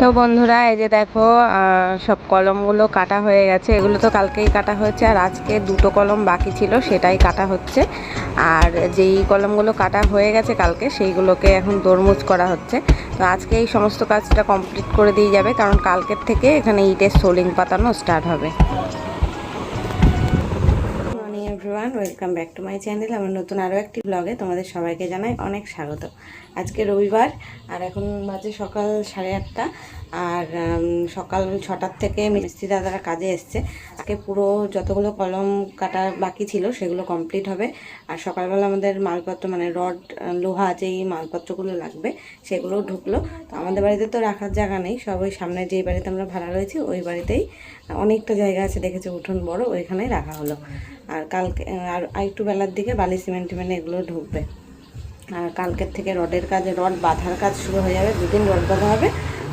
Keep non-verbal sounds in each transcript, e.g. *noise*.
তো বন্ধুরা, এই যে দেখো সব কলমগুলো কাটা হয়ে গেছে। এগুলো তো কালকেই কাটা হয়েছে, আর আজকে দুটো কলম বাকি ছিল, সেটাই কাটা হচ্ছে। আর যেই কলমগুলো কাটা হয়ে গেছে কালকে, সেইগুলোকে এখন তরমুজ করা হচ্ছে। তো আজকে এই সমস্ত কাজটা কমপ্লিট করে দিয়ে যাবে, কারণ কালকের থেকে এখানে ইটের সোলিং পাতানো স্টার্ট হবে। Everyone welcome back to my channel আমার নতুন আরও একটি ব্লগে তোমাদের সবাইকে জানাই অনেক স্বাগত। আজকে রবিবার, আর এখন বাজে সকাল সাড়ে আটটা। আর সকাল ছটার থেকে মিস্ত্রি দাদারা কাজে এসছে। আজকে পুরো যতগুলো কলম কাটা বাকি ছিল সেগুলো কমপ্লিট হবে। আর সকালবেলা আমাদের মালপত্র মানে রড, লোহা যেই মালপত্রগুলো লাগবে সেগুলো ঢুকলো। তো আমাদের বাড়িতে তো রাখার জায়গা নেই সব ওই সামনে যেই বাড়িতে আমরা ভাড়া রয়েছি ওই বাড়িতেই অনেকটা জায়গা আছে দেখেছি, উঠোন বড় ওইখানেই রাখা হলো। আর কালকে, আর একটু বেলার দিকে বালি, সিমেন্ট, টিমেন্ট এগুলো ঢুকবে। আর কালকের থেকে রডের কাজে, রড বাঁধার কাজ শুরু হয়ে যাবে, দুদিন রড বাঁধা হবে।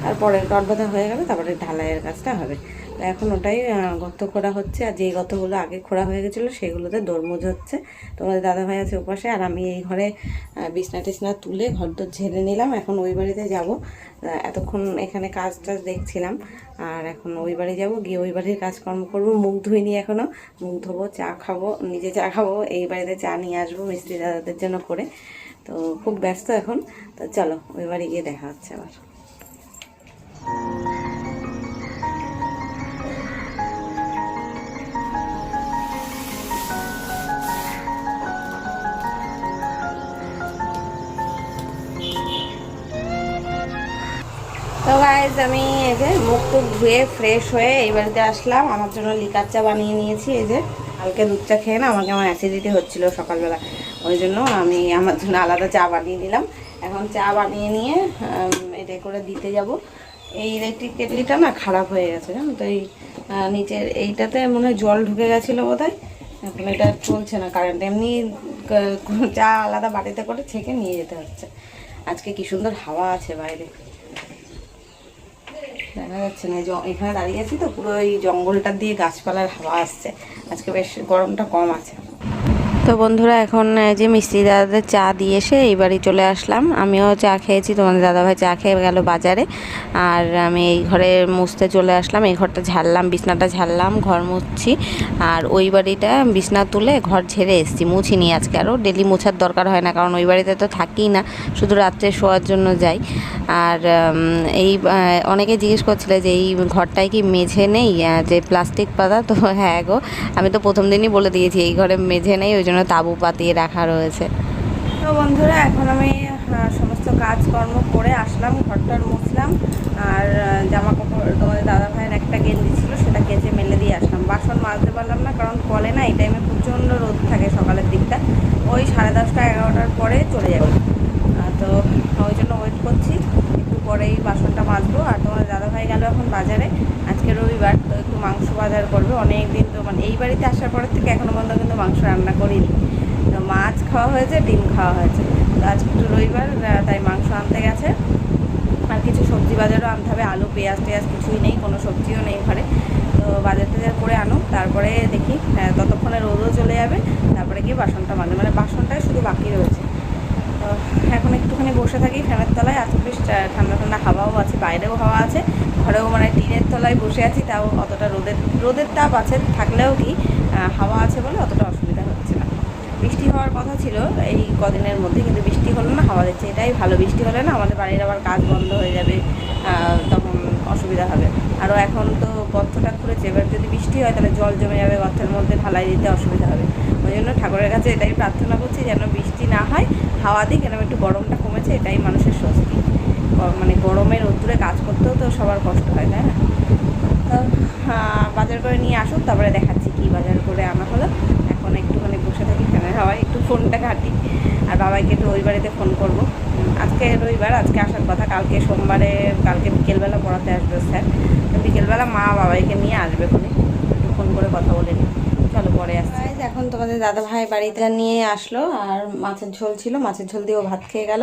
তারপরে রড বাঁধা হয়ে গেলে তারপরে ঢালাইয়ের কাজটা হবে। তো এখন ওটাই গর্ত খোঁড়া হচ্ছে, আর যেই গর্তগুলো আগে খোঁড়া হয়ে গেছিল সেগুলোতে দরমুজ হচ্ছে। তোমাদের দাদাভাই আছে ওপাশে, আর আমি এই ঘরে বিছনা টিছনা তুলে ঘর দর ঝেড়ে নিলাম। এখন ওই বাড়িতে যাব। এতক্ষণ এখানে কাজ টাজ দেখছিলাম, আর এখন ওই বাড়ি যাব। গিয়ে ওই বাড়ির কাজকর্ম করব। মুখ ধুইনি এখনও মুখ ধোবো, চা খাব, নিজে চা খাব, এই বাড়িতে চা নিয়ে আসব মিস্ত্রি দাদাদের জন্য করে। তো খুব ব্যস্ত এখন। তো চলো, ওই বাড়ি গিয়ে দেখা হচ্ছে আবার। গাইজ আমি এই যে মুখ টুক ধুয়ে ফ্রেশ হয়ে এই বাড়িতে আসলাম। আমার জন্য লিকার চা বানিয়ে নিয়েছি, এই যে। কালকে দুধ চা খেয়ে না আমাকে আমার অ্যাসিডিটি হচ্ছিল সকালবেলা। ওই জন্য আমি আমার জন্য আলাদা চা বানিয়ে নিলাম। এখন চা বানিয়ে নিয়ে এটা করে দিতে যাব। এই ইলেকট্রিক কেটলিটা না খারাপ হয়ে গেছে, জানো তো? এই নিচের এইটাতে মনে হয় জল ঢুকে গেছিল বোধ হয় এখন এটা চলছে না কারেন্ট এমনি চা আলাদা বাড়িতে করে ছেঁকে নিয়ে যেতে হচ্ছে। আজকে কি সুন্দর হাওয়া আছে বাইরে। দেখা যাচ্ছে না। এখানে দাঁড়িয়ে আছি তো, পুরো এই জঙ্গলটা দিয়ে গাছপালার হাওয়া আসছে। আজকে বেশ গরমটা কম আছে। তো বন্ধুরা, এখন যে মিস্ত্রি দাদাদের চা দিয়ে এসে এই বাড়ি চলে আসলাম। আমিও চা খেয়েছি, তোমাদের দাদাভাই চা খেয়ে গেল বাজারে। আর আমি এই ঘরে মুছতে চলে আসলাম, এই ঘরটা ঝাড়লাম, বিছনাটা ঝাড়লাম, ঘর মুছছি। আর ওই বাড়িটা বিছনা তুলে ঘর ঝেড়ে এসেছি, মুছিনি আজকে আরও। ডেলি মোছার দরকার হয় না, কারণ ওই বাড়িতে তো থাকি না, শুধু রাত্রে শোয়ার জন্য যাই। আর এই অনেকে জিজ্ঞেস করছিলে যে এই ঘরটায় কি মেঝে নেই যে প্লাস্টিক পাতা? তো হ্যাঁ গো, আমি তো প্রথম দিনই বলে দিয়েছি, এই ঘরে মেঝে নেই, ওই জন্য তাঁবু পাতিয়ে রাখা রয়েছে। তো বন্ধুরা, এখন আমি সমস্ত কাজকর্ম করে আসলাম, ঘরটার মুছলাম, আর জামা কাপড় তোমাদের দাদা ভাইয়ের একটা গেঞ্জি ছিল, সেটা কেচে মেলে দিয়ে আসলাম। বাসন মাজতে পারলাম না, কারণ কলে না, এই টাইমে প্রচণ্ড রোদ থাকে সকালের দিকটা। ওই সাড়ে দশটা এগারোটার পরে চলে যাবে। তো ওই জন্য ওয়েট করছি, একটু পরেই বাসনটা মাজবো। আর তোমাদের দাদা ভাই গেল এখন বাজারে। রবিবার তো একটু মাংস বাজার করবে। অনেক দিন তো মানে এই বাড়িতে আসার পরের থেকে এখনও পর্যন্ত কিন্তু মাংস রান্না করিনি। তো মাছ খাওয়া হয়েছে, ডিম খাওয়া হয়েছে। তো আজকে একটু রবিবার তাই মাংস আনতে গেছে। আর কিছু সবজি বাজারও আনতে হবে, আলু, পেঁয়াজ, টেয়াজ কিছুই নেই, কোনো সবজিও নেই ঘরে। তো বাজার টাজার করে আনো, তারপরে দেখি ততক্ষণে রোদও চলে যাবে, তারপরে গিয়ে বাসনটা মাজে। মানে বাসনটাই শুধু বাকি রয়েছে। এখন একটুখানি বসে থাকি ফ্যানের তলায় আজকে বেশ ঠান্ডা ঠান্ডা হাওয়াও আছে, বাইরেও হাওয়া আছে। ঘরেও মানে টিনের তলায় বসে আছি, তাও অতটা রোদের রোদের তাপ আছে, থাকলেও কি হাওয়া আছে বলে অতটা অসুবিধা হচ্ছে না। বৃষ্টি হওয়ার কথা ছিল, এই কদিনের মধ্যে কিন্তু বৃষ্টি হলো না, হাওয়া দিচ্ছে এটাই ভালো, বৃষ্টি হলে না আমাদের বাড়ির আবার কাজ বন্ধ হয়ে যাবে তখন অসুবিধা হবে। আরও এখন তো গর্তটা খুলেছে, এবার যদি বৃষ্টি হয় তাহলে জল জমে যাবে, গর্তের মধ্যে ঢালাই দিতে অসুবিধা হবে। ওই জন্য ঠাকুরের কাছে এটাই প্রার্থনা করছি, যেন বৃষ্টি না হয় হাওয়া দিক এরকম একটু গরমটা কমেছে, এটাই মানুষের স্বস্তি। মানে গরমে রোদ্দুরে কাজ করতেও তো সবার কষ্ট হয়, তাই না? তো বাজার করে নিয়ে আসুক তারপরে দেখাচ্ছি কি বাজার করে আনা হলো। এখন একটুখানি বসে থাকি, ফ্যানের হাওয়ায় একটু ফোনটা ঘাঁটি, আর বাবাইকে একটু ওই বাড়িতে ফোন করব। আজকে রবিবার, আজকে আসার কথা, কালকে সোমবারে, কালকে বিকেলবেলা পড়াতে আসবে স্যার। বিকেলবেলা মা বাবাইকে নিয়ে আসবে বলে একটু ফোন করে কথা বলে নিই। চলো পরে আসছি এখন তোমাদের দাদা ভাই বাড়িতে নিয়ে আসলো, আর মাছের ঝোল ছিল। মাছের ঝোল দিয়েও ভাত খেয়ে গেল।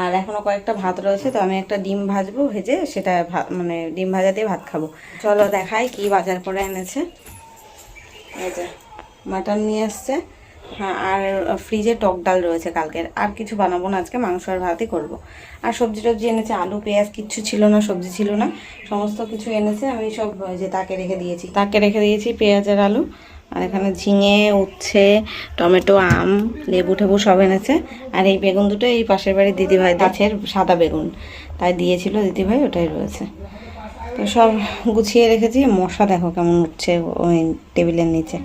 আর এখনও কয়েকটা ভাত রয়েছে, তো আমি একটা ডিম ভাজবো, ভেজে সেটা মানে ডিম ভাজা দিয়ে ভাত খাব। চলো দেখাই কি বাজার করে এনেছে। মাটন নিয়ে আসছে হ্যাঁ আর ফ্রিজে টক ডাল রয়েছে কালকের। আর কিছু বানাবো না, আজকে মাংস আর ভাতই করব। আর সবজি টবজি এনেছে, আলু, পেঁয়াজ, কিচ্ছু ছিল না, সবজি ছিল না। সমস্ত কিছু এনেছে, আমি সব যে তাকে রেখে দিয়েছি। তাকে রেখে দিয়েছি পেঁয়াজ আর আলু। আর এখানে ঝিঙে, উচ্ছে, টমেটো, আম, লেবু টেবু সব এনেছে। আর এই বেগুন দুটো এই পাশের বাড়ির দিদিভাই গাছের সাদা বেগুন। তাই দিয়েছিল দিদিভাই, ওটাই রয়েছে। তো সব গুছিয়ে রেখেছি। মশা দেখো কেমন উঠছে ওই টেবিলের নিচে।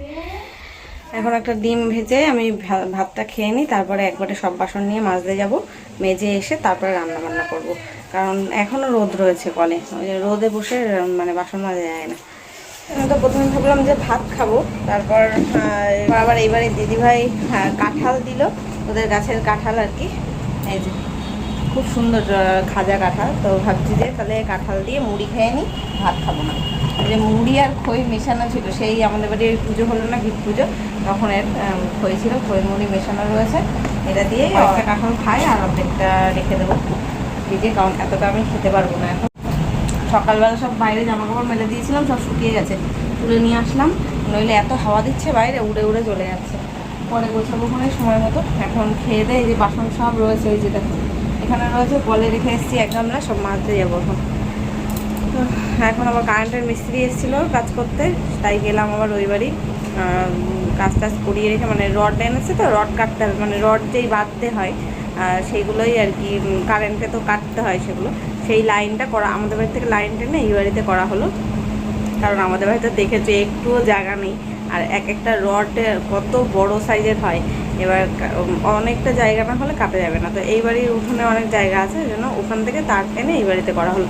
এখন একটা ডিম ভেজে আমি ভাতটা খেয়ে নিই। তারপরে একবারে সব বাসন নিয়ে মাজতে যাব। মেজে এসে তারপরে রান্না বান্না করব। কারণ এখনও রোদ রয়েছে কলে। ওই রোদে বসে মানে বাসন মাজা যায় না। আমি তো প্রথমে ভাবলাম যে ভাত খাব। তারপর আবার এইবারে দিদিভাই আহ, কাঁঠাল দিল। ওদের গাছের কাঁঠাল আর কি। এই যে খুব সুন্দর খাজা কাঁঠাল। তো ভাবছি যে তাহলে কাঁঠাল দিয়ে মুড়ি খেয়ে নিই ভাত খাব না। যে মুড়ি আর খই মেশানো ছিল সেই আমাদের বাড়ি ওই পুজো হলো না ভিত পুজো। তখন এর খই ছিল খই মুড়ি মেশানো রয়েছে। এটা দিয়ে একটা কাঁঠাল। খাই আর অর্ধেকটা রেখে দেবো। ফ্রিজে কারণ এতটা আমি খেতে পারব না এখন। সকালবেলা সব বাইরে জামা কাপড় মেলে দিয়েছিলাম, সব শুকিয়ে গেছে। তুলে নিয়ে আসলাম। নইলে এত হাওয়া দিচ্ছে বাইরে, উড়ে উড়ে চলে যাচ্ছে। পরে গোছাবো ওখানে সময় মতো। এখন খেয়ে দেয় এই যে বাসন সব রয়েছে ওই যে দেখো। এখানে রয়েছে কলে রেখে এসেছি এক গামলা, সব মাজতে যাব এখন। এখন আবার কারেন্টের মিস্ত্রি এসেছিল কাজ করতে, তাই গেলাম আবার ওই বাড়ি। কাজ টাজ করিয়ে রেখে মানে রড এনেছে তো, রড কাটতে হবে মানে রড যেই বাঁধতে হয় সেইগুলোই আর কি কারেন্টে তো কাটতে হয় সেগুলো। সেই লাইনটা করা, আমাদের বাড়ি থেকে লাইন টেনে এই বাড়িতে করা হলো। কারণ আমাদের বাড়িতে দেখেছে একটুও জায়গা নেই। আর এক একটা রড কত বড় সাইজের হয়। এবার অনেকটা জায়গা না হলে কাটা যাবে না। তো এই বাড়ির উঠোনে অনেক জায়গা আছে ওই জন্য ওখান থেকে তার টেনে এই বাড়িতে করা হলো।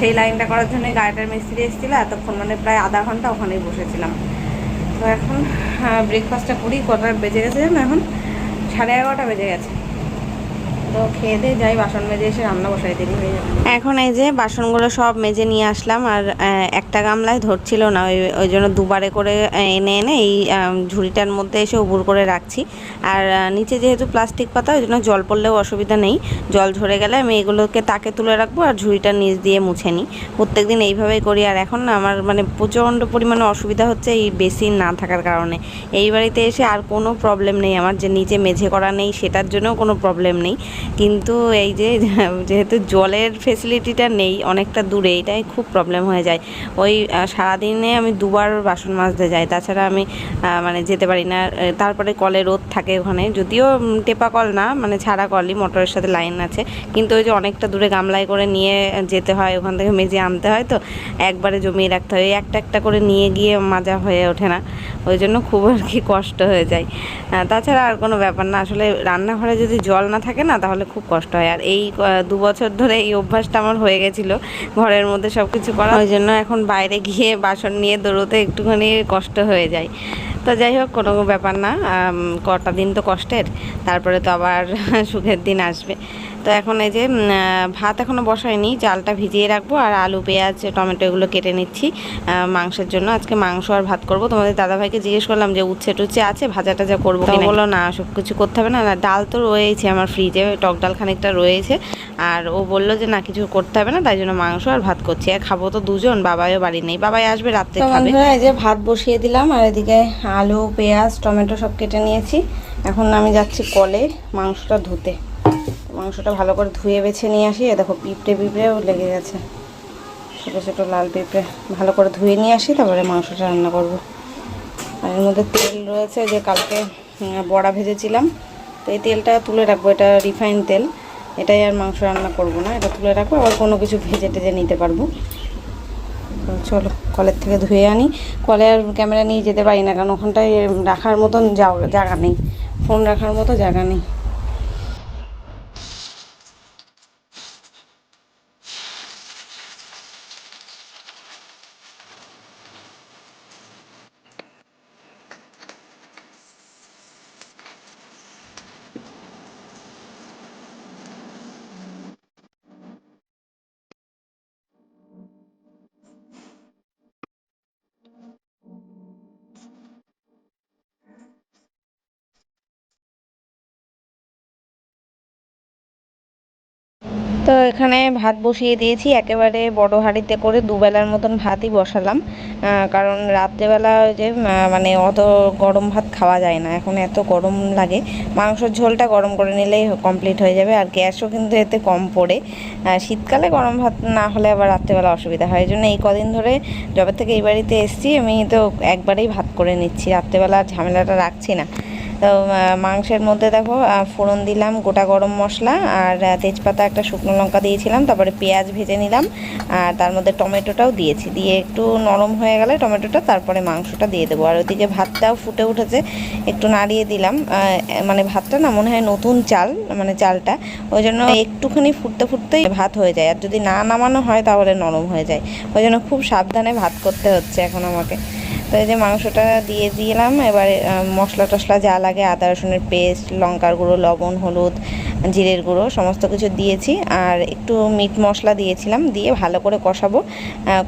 সেই লাইনটা করার জন্য গাড়িটার মিস্ত্রি এসেছিল, এতক্ষণ মানে প্রায় আধা ঘণ্টা ওখানেই বসেছিলাম। তো এখন ব্রেকফাস্টটা করি, কটা বেজে গেছে জানো এখন? সাড়ে এগারোটা বেজে গেছে। তো যাই, বাসন মেজে এসে রান্না বসাই এখন এই যে বাসনগুলো সব মেজে নিয়ে আসলাম, আর একটা গামলায় ধরছিল না, ওই ওই জন্য দুবারে করে এনে এনে এই ঝুড়িটার মধ্যে এসে উবুর করে রাখছি। আর নিচে যেহেতু প্লাস্টিক পাতা, ওই জন্য জল পড়লেও অসুবিধা নেই। জল ঝরে গেলে আমি এগুলোকে তাকে তুলে রাখব আর ঝুড়িটা নিচ দিয়ে মুছে নিই। প্রত্যেকদিন এইভাবেই করি, আর এখন না আমার মানে প্রচণ্ড পরিমাণে অসুবিধা হচ্ছে এই বেসিন না থাকার কারণে। এই বাড়িতে এসে আর কোনো প্রবলেম নেই, আমার যে নিচে মেঝে করা নেই, সেটার জন্যও কোনো প্রবলেম নেই। কিন্তু এই যে, *laughs* যেহেতু জলের ফেসিলিটিটা নেই অনেকটা দূরে, এটাই খুব প্রবলেম হয়ে যায়। ওই সারাদিনে আমি দুবার বাসন মাজতে যাই। তাছাড়া আমি মানে যেতে পারি না। তারপরে কলে রোদ থাকে ওখানে। যদিও টেপা কল না মানে ছাড়া কলই, মোটরের সাথে লাইন আছে। কিন্তু ওই যে অনেকটা দূরে গামলায় করে নিয়ে যেতে হয়, ওখান থেকে মেজে আনতে হয় তো, একবারে জমিয়ে রাখতে হয়। একটা একটা করে নিয়ে গিয়ে মাজা হয়ে ওঠে না। ওই জন্য খুব আর কি কষ্ট হয়ে যায়। তাছাড়া আর কোনো ব্যাপার না। আসলে রান্নাঘরে যদি জল না থাকে না তাহলে খুব কষ্ট হয়। আর এই দু বছর ধরে এই অভ্যাসটা আমার হয়ে গেছিল। ঘরের মধ্যে সব কিছু করা। ওই জন্য এখন বাইরে গিয়ে বাসন নিয়ে দৌড়োতে একটুখানি কষ্ট হয়ে যায়। তো যাই হোক, কোনো ব্যাপার না। কটা দিন তো কষ্টের। তারপরে তো আবার *laughs* সুখের দিন আসবে। তো এখন এই যে ভাত এখনও বসাইনি চালটা ভিজিয়ে রাখব আর আলু পেঁয়াজ টমেটো এগুলো কেটে নিচ্ছি মাংসের জন্য। আজকে মাংস আর ভাত করব। তোমাদের দাদাভাইকে জিজ্ঞেস করলাম যে উচ্ছে টুচ্ছে আছে ভাজা টাজা করব তো বলল না সব কিছু করতে হবে না না ডাল তো রয়েছে আমার ফ্রিজে টক ডাল খানিকটা রয়েছে আর ও বলল যে না কিছু করতে হবে না তাই জন্য মাংস আর ভাত করছি। আর খাব তো দুজন বাবাইও বাড়ি নেই বাবাই আসবে রাত্রে খাবে। এই যে ভাত বসিয়ে দিলাম আর এদিকে আলু পেঁয়াজ টমেটো সব কেটে নিয়েছি। এখন আমি যাচ্ছি কলে মাংসটা ধুতে। মাংসটা ভালো করে ধুয়ে বেছে নিয়ে আসি। দেখো পিঁপড়ে পিঁপড়েও লেগে গেছে। ছোটো ছোটো লাল পিঁপড়ে। ভালো করে ধুয়ে নিয়ে আসি, তারপরে মাংসটা রান্না করব। আর এর মধ্যে তেল রয়েছে যে কালকে বড়া ভেজেছিলাম। তো এই তেলটা তুলে রাখব, এটা রিফাইন তেল। এটাই আর মাংস রান্না করব না, এটা তুলে রাখব। আবার কোনো কিছু ভেজে টেজে নিতে পারব। চলো, কলের থেকে ধুয়ে আনি। কলে আর ক্যামেরা নিয়ে যেতে পারি না, কারণ ওখানটায় রাখার মতন জায়গা নেই। ফোন রাখার মতো জায়গা নেই। তো এখানে ভাত বসিয়ে দিয়েছি। একেবারে বড় হাঁড়িতে করে দুবেলার মতন ভাতই বসালাম। কারণ রাত্রেবেলা যে মানে অত গরম ভাত খাওয়া যায় না। এখন এত গরম লাগে। মাংসর ঝোলটা গরম করে নিলেই কমপ্লিট হয়ে যাবে। আর গ্যাসও কিন্তু এতে কম পড়ে। শীতকালে গরম ভাত না হলে আবার রাত্রেবেলা অসুবিধা হয়। এই জন্য এই কদিন ধরে যবে থেকে এই বাড়িতে এসেছি, আমি তো একবারেই ভাত করে নিচ্ছি। রাত্রেবেলা ঝামেলাটা রাখছি না। তো মাংসের মধ্যে দেখো ফোড়ন দিলাম, গোটা গরম মশলা, আর তেজপাতা একটা শুকনো লঙ্কা দিয়েছিলাম, তারপরে পেঁয়াজ ভেজে নিলাম, আর তার মধ্যে টমেটোটাও দিয়েছি। দিয়ে একটু নরম হয়ে গেলে টমেটোটা, তারপরে মাংসটা দিয়ে দেবো। আর ওদিকে ভাতটাও ফুটে উঠেছে, একটু নাড়িয়ে দিলাম মানে ভাতটা না মনে হয় নতুন চাল মানে চালটা, ওই জন্য একটুখানি ফুটতে ফুটতেই ভাত হয়ে যায়, আর যদি না নামানো হয় তাহলে নরম হয়ে যায়। ওই জন্য খুব সাবধানে ভাত করতে হচ্ছে এখন আমাকে। তো এই যে মাংসটা দিয়ে দিলাম। এবারে মশলা টশলা যা লাগে, আদা, রসুনের পেস্ট, লঙ্কার গুঁড়ো, লবণ, হলুদ, জিরের গুঁড়ো, সমস্ত কিছু দিয়েছি। আর একটু মিট মশলা দিয়েছিলাম, দিয়ে ভালো করে কষাবো।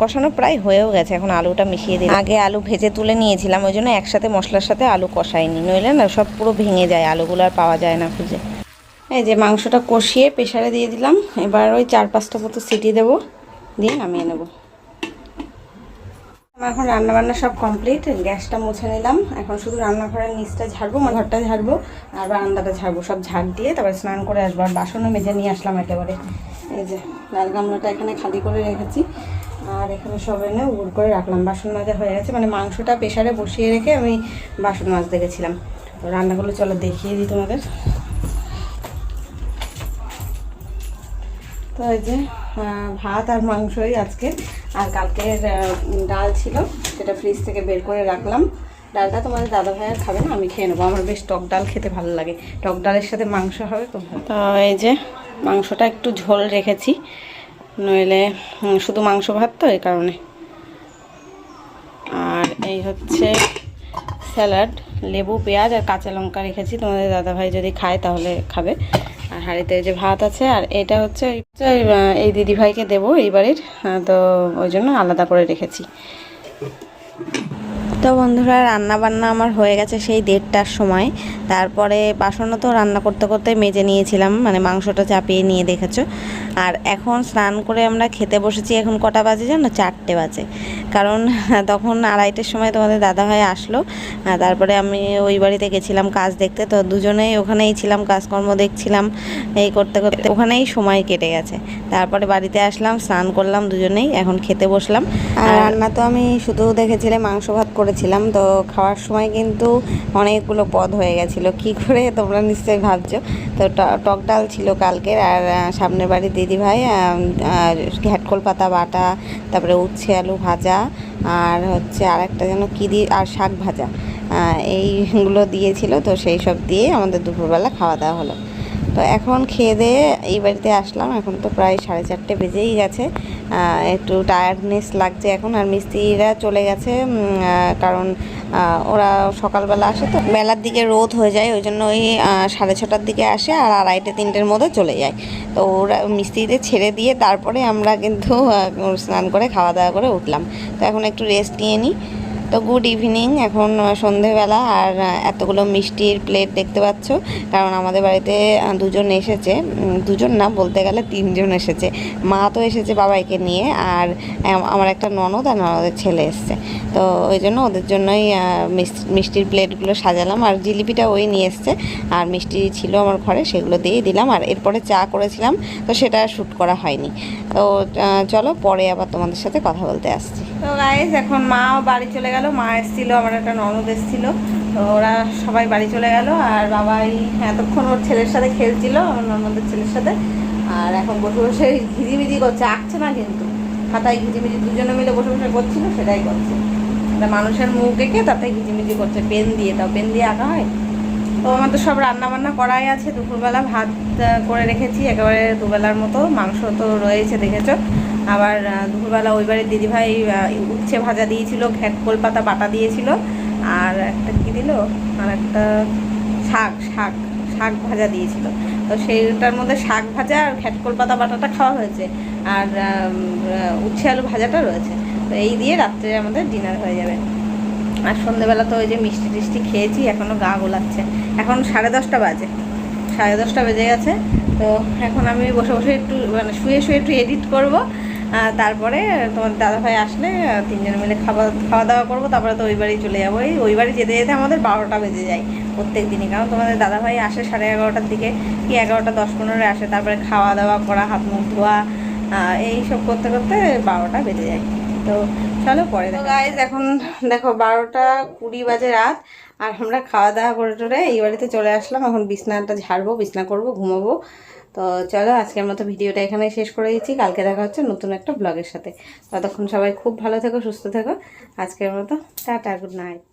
কষানো প্রায় হয়েও গেছে, এখন আলুটা মিশিয়ে দিই আগে আলু ভেজে তুলে নিয়েছিলাম, ওই জন্য একসাথে মশলার সাথে আলু কষাইনি। নইলে না, সব পুরো ভেঙে যায়, আলুগুলো আর পাওয়া যায় না খুঁজে। এই যে মাংসটা কষিয়ে প্রেশারে দিয়ে দিলাম। এবার ওই চার পাঁচটা মতো সিটি দেবো, দিয়ে নামিয়ে নেব। এখন রান্না বান্না সব কমপ্লিট গ্যাসটা মুছে নিলাম। এখন শুধু রান্নাঘরের নিচটা ঝাড়বো আমার ঘরটা ঝাড়বো, আর বারান্দাটা ঝাড়বো। সব ঝাড় দিয়ে তারপরে স্নান করে আসব। আর বাসনও মেজে নিয়ে আসলাম একেবারে। এই যে, লাল গামলাটা এখানে খালি করে রেখেছি। আর এখানে সব এনে উড় করে রাখলাম। বাসন মাজা হয়ে গেছে। মানে মাংসটা প্রেশারে বসিয়ে রেখে আমি বাসন মাজতে গেছিলাম। তো রান্নাগুলো চলো দেখিয়ে দিই তোমাদের। তো এই যে ভাত আর মাংসই আজকে। আর কালকের ডাল ছিল, সেটা ফ্রিজ থেকে বের করে রাখলাম। ডালটা তোমাদের দাদা ভাই খাবে না, আমি খেয়ে নেব। আমার বেশ টক ডাল খেতে ভালো লাগে। টক ডালের সাথে মাংস হবে ভালো। তো এই যে, মাংসটা একটু ঝোল রেখেছি। নইলে শুধু মাংস ভাত তো এই কারণে। আর এই হচ্ছে স্যালাড, লেবু, পেঁয়াজ আর কাঁচা লঙ্কা রেখেছি। তোমাদের দাদাভাই যদি খায় তাহলে খাবে। হাঁড়িতে যে ভাত আছে, আর এটা হচ্ছে এই দিদিভাইকে দেবো এই বাড়ির তো ওই জন্য আলাদা করে রেখেছি। তো বন্ধুরা রান্না বান্না আমার হয়ে গেছে সেই দেড়টার সময়। তারপরে বাসনও তো রান্না করতে করতে মেজে নিয়েছিলাম মানে মাংসটা চাপিয়ে নিয়ে দেখেছ। আর এখন স্নান করে আমরা খেতে বসেছি এখন কটা বাজে জানো? চারটে বাজে। কারণ *laughs* তখন আড়াইটের সময় তোমাদের দাদাভাই আসলো। তারপরে আমি ওই বাড়িতে গেছিলাম কাজ দেখতে। তো দুজনেই ওখানেই ছিলাম কাজকর্ম দেখছিলাম। এই করতে করতে ওখানেই সময় কেটে গেছে। তারপরে বাড়িতে আসলাম স্নান করলাম দুজনেই এখন খেতে বসলাম। আর রান্না তো আমি শুধু দেখেছিলে মাংস ভাত করেছিলাম। তো খাওয়ার সময় কিন্তু অনেকগুলো পদ হয়ে গেছিল। কি করে তোমরা নিশ্চয়ই ভাবছ? তো ট- টক ডাল ছিল কালকের আর সামনের বাড়ির দিদিভাই ঘ্যাটকল পাতা বাটা, তারপরে উচ্ছে আলু ভাজা, আর হচ্ছে আর একটা যেন কী দিয়ে আর শাক ভাজা এইগুলো দিয়েছিল তো সেই সব দিয়ে আমাদের দুপুরবেলা খাওয়া দাওয়া হলো। তো এখন খেয়ে দিয়ে এই বাড়িতে আসলাম। এখন তো প্রায় সাড়ে চারটে বেজেই গেছে। একটু টায়ার্ডনেস লাগছে এখন আর মিস্ত্রিরা চলে গেছে কারণ ওরা সকালবেলা আসে তো। বেলার দিকে রোদ হয়ে যায়, ওই জন্য ওই সাড়ে ছটার দিকে আসে আর আড়াইটে, তিনটের মধ্যে চলে যায়। তো ওরা মিস্ত্রিদের ছেড়ে দিয়ে তারপরে আমরা কিন্তু স্নান করে খাওয়া দাওয়া করে উঠলাম। তো এখন একটু রেস্ট নিয়ে নিই। তো গুড ইভিনিং এখন সন্ধেবেলা আর এতগুলো মিষ্টির প্লেট দেখতে পাচ্ছ। কারণ আমাদের বাড়িতে দুজন এসেছে। দুজন না, বলতে গেলে তিনজন এসেছে। মা তো এসেছে বাবাইকে নিয়ে আর আমার একটা ননদ আর ননদের ছেলে এসছে। তো ওই জন্য ওদের জন্যই মিষ্টির প্লেটগুলো সাজালাম। আর জিলিপিটা ওই নিয়ে এসছে। আর মিষ্টি ছিল আমার ঘরে, সেগুলো দিয়ে দিলাম। আর এরপরে চা করেছিলাম, তো সেটা শ্যুট করা হয়নি। তো চলো পরে আবার তোমাদের সাথে কথা বলতে আসছি। তো গাইজ এখন মাও বাড়ি চলে গেল। মা এসেছিল, আমার একটা ননদ এসেছিল। তো ওরা সবাই বাড়ি চলে গেল। আর বাবাই এতক্ষণ ওর ছেলের সাথে খেলছিল, আমার ননদের ছেলের সাথে। আর এখন বসে বসে ঘিজিমিজি করছে, আঁকছে না কিন্তু। খাতায় ঘিজিমিজি দুজনে মিলে বসে বসে করছিল, সেটাই করছে। মানুষের মুখ এঁকে তাতে ঘিজিমিজি করছে, পেন দিয়ে। তাও পেন দিয়ে আঁকা হয়? তো আমার তো সব রান্না বান্না করাই আছে, দুপুরবেলা ভাত করে রেখেছি, একেবারে দুবেলার মতো, মাংস তো রয়েছে দেখেছ। আবার দুপুরবেলা ওই বাড়ির দিদিভাই উচ্ছে ভাজা দিয়েছিল, ঘ্যাট কলপাতা বাটা দিয়েছিল, আর একটা কি দিল? আর একটা শাক শাক শাক ভাজা দিয়েছিল। তো সেইটার মধ্যে শাক ভাজা আর ঘ্যাট কলপাতা বাটাটা খাওয়া হয়েছে, আর উচ্ছে আলু ভাজাটা রয়েছে। তো এই দিয়ে রাত্রে আমাদের ডিনার হয়ে যাবে। আর সন্ধ্যেবেলা তো ওই যে মিষ্টি টিষ্টি খেয়েছি এখনও গা গোলাচ্ছে। এখন সাড়ে দশটা বাজে। সাড়ে দশটা বেজে গেছে তো এখন আমি বসে বসে একটু মানে শুয়ে শুয়ে একটু এডিট করব। তারপরে তোমার দাদাভাই আসলে তিনজন মিলে খাওয়া খাওয়া দাওয়া করব তারপরে তো ওই বাড়ি চলে যাব। এই ওই বাড়ি যেতে যেতে আমাদের বারোটা বেজে যায় প্রত্যেক দিনই। কারণ তোমাদের দাদাভাই আসে সাড়ে এগারোটার দিকে কি এগারোটা দশ পনেরো আসে তারপরে খাওয়া দাওয়া করা হাত মুখ ধোয়া আহ, এই সব করতে করতে বারোটা বেজে যায়। তো চলো পরে গাইজ এখন দেখো বারোটা কুড়ি বাজে রাত আর আমরা খাওয়া দাওয়া করে টোরে এই বাড়িতে চলে আসলাম। এখন বিছনাটা ঝাড়বো বিছনা করব ঘুমাবো। তো চলো আজকের মতো ভিডিওটা এখানে শেষ করে দিচ্ছি। কালকে দেখা হচ্ছে নতুন একটা ব্লগের সাথে। ততক্ষণ সবাই খুব ভালো থেকো সুস্থ থেকো। আজকের মতো টাটা গুড নাইট।